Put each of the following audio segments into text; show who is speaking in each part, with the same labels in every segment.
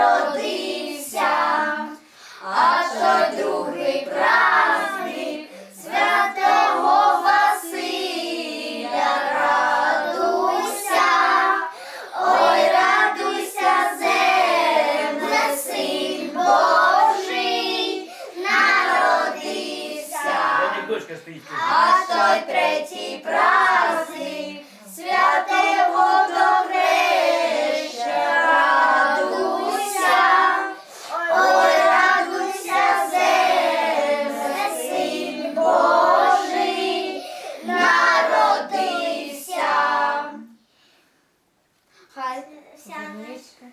Speaker 1: Родився, а то другий праздник святого Василя радуйся, ой, радуйся, земле, син Божий, народився, а той третій праздник Овсяночка.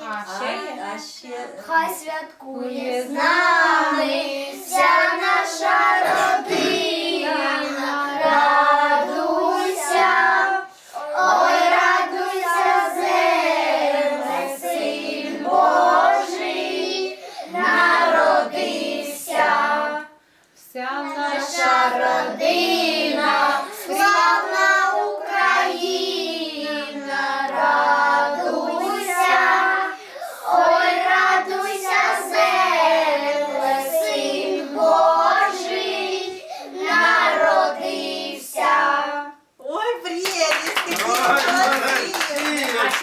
Speaker 1: А ще, а ще е, хай святкує з нами вся наша родина. Радуйся, ой, радуйся, земле, син Божий, народився,
Speaker 2: вся наша
Speaker 1: родина.
Speaker 3: Lord.